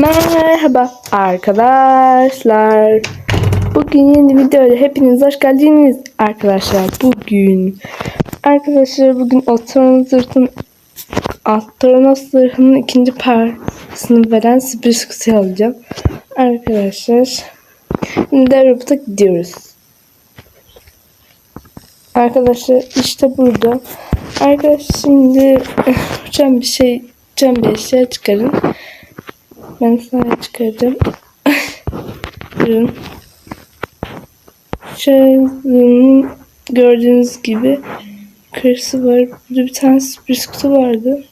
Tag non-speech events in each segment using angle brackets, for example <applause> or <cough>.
Merhaba arkadaşlar. Bugün yeni bir videoyla hepiniz hoş geldiniz arkadaşlar. Bugün arkadaşlar bugün Otoron Zırh'ın ikinci parçasını veren sürpriz kutuyu alacağım. Arkadaşlar şimdi de robota gidiyoruz. Arkadaşlar işte burada. Arkadaşlar şimdi <laughs> uçan bir şey uçan bir eşya çıkarın. Ben sana çıkardım. Durun. Şöyle gördüğünüz gibi kırsı var. Burada bir tane sürpriz kutu vardı.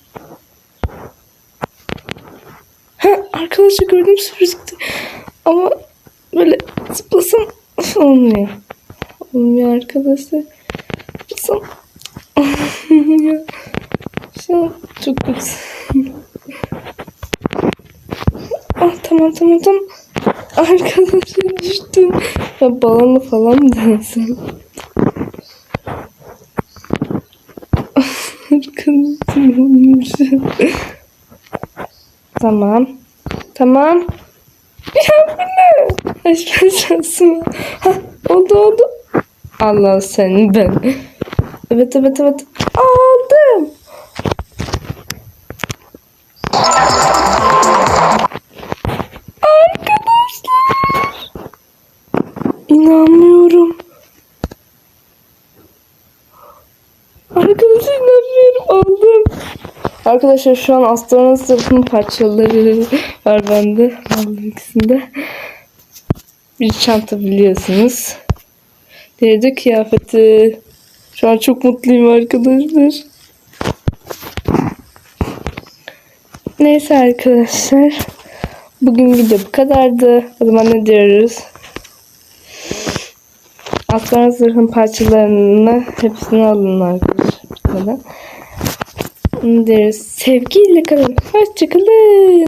Ha, arkadaşlar gördüm sürpriz kutu. Ama böyle zıplasam olmuyor. Olmuyor arkadaşlar. Zıplasam olmuyor. Şu çok kötü. Ah tamam tamam tamam. Arkadaşlar düştüm. Ya balonu falan densem? <laughs> Arkadaşlar olmuş. tamam. Tamam. Ya bu ne? Aşk şansıma. Ha oldu oldu. Allah seni ben. Evet evet evet. İnanmıyorum. Arkadaşlar inanmıyorum aldım. Arkadaşlar şu an astronot sınıfının parçaları var bende. Aldım ikisinde. Bir çanta biliyorsunuz. Diğeri kıyafeti. Şu an çok mutluyum arkadaşlar. Neyse arkadaşlar. Bugün video bu kadardı. O zaman ne diyoruz? Aslan zırhın parçalarını hepsini alın arkadaşlar. Bitmeden. Diyoruz? Sevgiyle kalın. Hoşçakalın.